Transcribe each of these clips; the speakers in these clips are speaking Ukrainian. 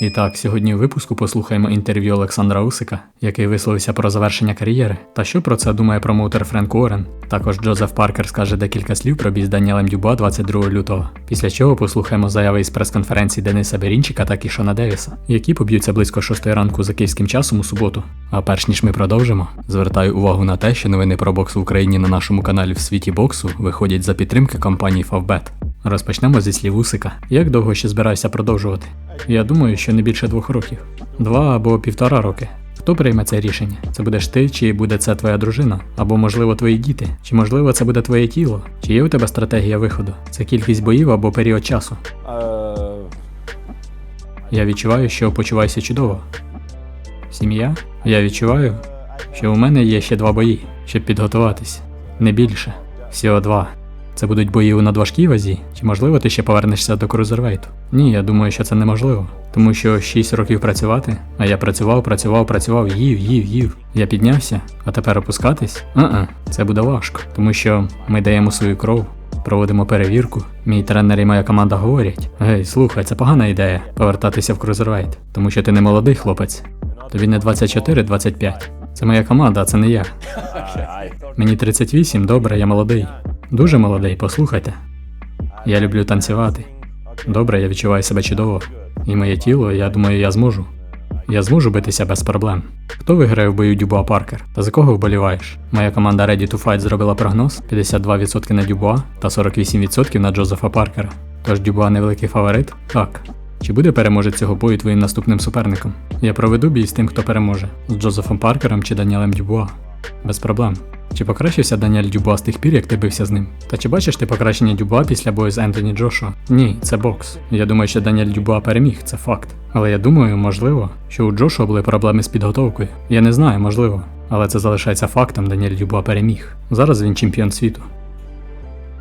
І так, сьогодні у випуску послухаємо інтерв'ю Олександра Усика, який висловився про завершення кар'єри, та що про це думає промоутер Френк Уоррен. Також Джозеф Паркер скаже декілька слів про бій з Даніелем Дюба 22 лютого. Після чого послухаємо заяви із прес-конференції Дениса Берінчика та Кішона Девіса, які поб'ються близько 6 ранку за київським часом у суботу. А перш ніж ми продовжимо, звертаю увагу на те, що новини про бокс в Україні на нашому каналі в світі боксу виходять за підтримки компанії Favbet. Розпочнемо зі слів Усика. Як довго ще збираюся продовжувати? Я думаю, що не більше двох років. Два або півтора роки. Хто прийме це рішення? Це будеш ти, чи буде це твоя дружина, або можливо твої діти, чи можливо це буде твоє тіло? Чи є у тебе стратегія виходу? Це кількість боїв або період часу. Я відчуваю, що почуваюся чудово. Сім'я? Я відчуваю, що у мене є ще два бої, щоб підготуватись. Не більше. Всього два. Це будуть бої у надважкій вазі, чи можливо ти ще повернешся до крузервейту? Ні, я думаю, що це неможливо. Тому що 6 років працювати, а я працював, працював, працював, їв, їв, їв. Я піднявся, а тепер опускатись? А-а, це буде важко, тому що ми даємо свою кров, проводимо перевірку. Мій тренер і моя команда говорять: Гей, слухай, це погана ідея повертатися в крузервейт, тому що ти не молодий хлопець. Тобі не 24-25. Це моя команда, а це не я. Мені 38, добре, я молодий. Дуже молодий, послухайте. Я люблю танцювати. Добре, я відчуваю себе чудово. І моє тіло, я думаю, я зможу. Я зможу битися без проблем. Хто виграє в бою Дюбуа Паркер? Та за кого вболіваєш? Моя команда Ready to Fight зробила прогноз: 52% на Дюбуа та 48% на Джозефа Паркера. Тож Дюбуа невеликий фаворит? Так. Чи буде переможець цього бою твоїм наступним суперником? Я проведу бій з тим, хто переможе з Джозефом Паркером чи Даніелем Дюбуа. Без проблем. Чи покращився Даніель Дюбуа з тих пір, як ти бився з ним? Та чи бачиш ти покращення Дюбуа після бою з Ентоні Джошуа? Ні, це бокс. Я думаю, що Даніель Дюбуа переміг, це факт. Але я думаю, можливо, що у Джошуа були проблеми з підготовкою. Я не знаю, можливо. Але це залишається фактом, Даніель Дюбуа переміг. Зараз він чемпіон світу.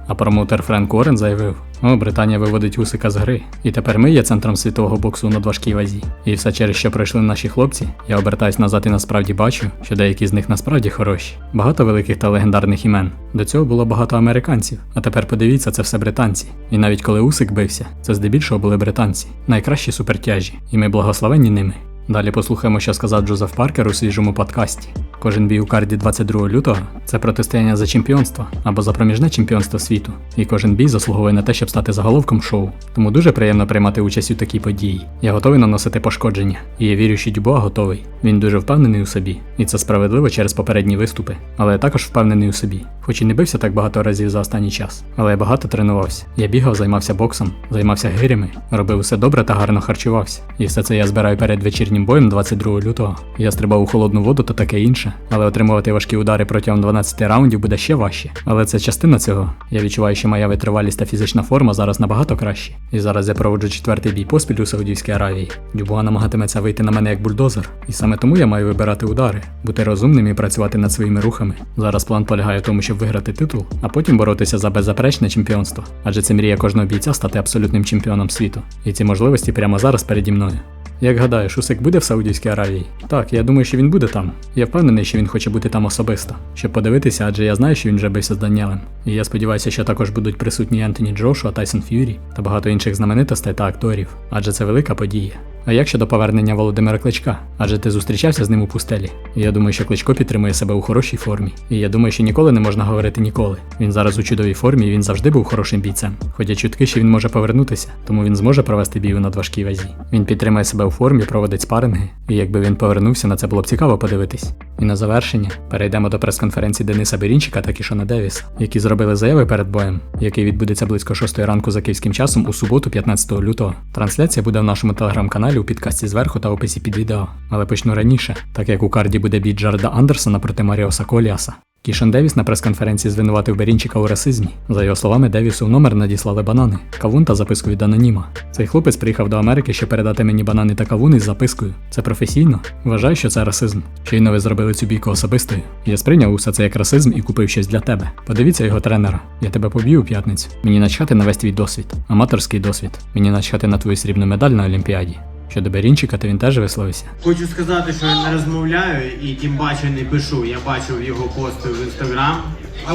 А промоутер Френк Уоррен заявив: О, Британія виводить Усика з гри, і тепер ми є центром світового боксу у надважкій вазі. І все через що пройшли наші хлопці, я обертаюсь назад і насправді бачу, що деякі з них насправді хороші. Багато великих та легендарних імен. До цього було багато американців, а тепер подивіться, це все британці. І навіть коли Усик бився, це здебільшого були британці, найкращі супертяжі, і ми благословенні ними. Далі послухаємо, що сказав Джозеф Паркер у свіжому подкасті. Кожен бій у карді 22 лютого це протистояння за чемпіонство або за проміжне чемпіонство світу. І кожен бій заслуговує на те, щоб стати заголовком шоу. Тому дуже приємно приймати участь у такій події. Я готовий наносити пошкодження, і я вірю, що Дюбуа готовий. Він дуже впевнений у собі, і це справедливо через попередні виступи. Але я також впевнений у собі. Хоч і не бився так багато разів за останній час, але я багато тренувався. Я бігав, займався боксом, займався гирями, робив усе добре та гарно харчувався. І все це я збираю перед вечірнім боєм 22 лютого. Я стрибав у холодну воду та таке інше, але отримувати важкі удари протягом 12 раундів буде ще важче. Але це частина цього. Я відчуваю, що моя витривалість та фізична форма зараз набагато кращі. І зараз я проводжу четвертий бій поспіль у Саудівській Аравії. Дюбуа намагатиметься вийти на мене як бульдозер, і саме тому я маю вибирати удари, бути розумним і працювати над своїми рухами. Зараз план полягає в тому, щоб виграти титул, а потім боротися за беззаперечне чемпіонство. Адже це мрія кожного бійця стати абсолютним чемпіоном світу. І ці можливості прямо зараз переді мною. Як гадаєш, Усик буде в Саудівській Аравії? Так, я думаю, що він буде там. Я впевнений, що він хоче бути там особисто, щоб подивитися, адже я знаю, що він вже бився з Даніелем. І я сподіваюся, що також будуть присутні Ентоні Джошуа, Тайсон Ф'юрі та багато інших знаменитостей та акторів, адже це велика подія. А як щодо повернення Володимира Кличка? Адже ти зустрічався з ним у пустелі. Я думаю, що Кличко підтримує себе у хорошій формі. І я думаю, що ніколи не можна говорити ніколи. Він зараз у чудовій формі і він завжди був хорошим бійцем. Хоча чутки, що він може повернутися, тому він зможе провести бій у надважкій вазі. Він підтримує себе у формі, проводить спаринги, і якби він повернувся, на це було б цікаво подивитись. І на завершення перейдемо до прес-конференції Дениса Берінчика та Кішона Девіса, які зробили заяви перед боєм, який відбудеться близько 6 ранку за київським часом у суботу, 15 лютого. Трансляція буде в нашому телеграм-каналі у підкасті зверху та описі під відео. Але почну раніше, так як у карді буде бій Джареда Андерсона проти Маріоса Коліаса. Кішон Девіс на прес-конференції звинуватив Берінчика у расизмі. За його словами, Девісу в номер надіслали банани, кавун та записку від аноніма. Цей хлопець приїхав до Америки, щоб передати мені банани та кавун із запискою. Це професійно? Вважаю, що це расизм. Щойно ви зробили цю бійку особистою. Я сприйняв усе це як расизм і купив щось для тебе. Подивіться його тренера. Я тебе поб'ю у п'ятницю. Мені начхати на весь твій досвід, аматорський досвід. Мені начхати на твою срібну медаль на Олімпіаді. Щодо Берінчика, то він теж висловився. Хочу сказати, що я не розмовляю і тим паче не пишу. Я бачив його пости в інстаграм.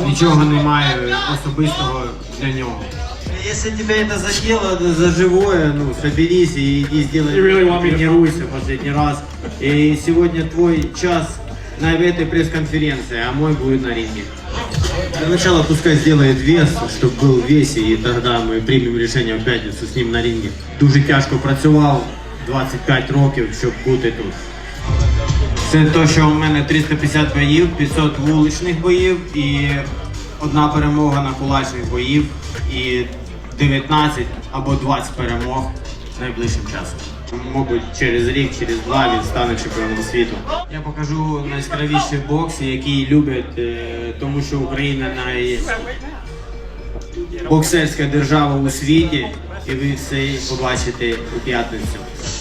Нічого немає особистого для нього. Если тебя это задело за живое, ну соберись и иди сделай, тренируйся последний раз. И сегодня твой час на этой пресс-конференции, а мой будет на ринге. Для начала пускай сделает вес, чтобы был в весе, и тогда мы примем решение в п'ятницю з ним на ринге. Дуже тяжко працював 25 років, щоб бути тут. Це те, що у мене 350 боїв, 500 вуличних боїв і одна перемога на кулачних боїв і 19 або 20 перемог найближчим часом. Мабуть, через рік, через два він стане чемпіоном світу. Я покажу найяскравіший бокс, який люблять, е, тому що Україна най боксерська держава у світі, і ви все побачите у п'ятницю.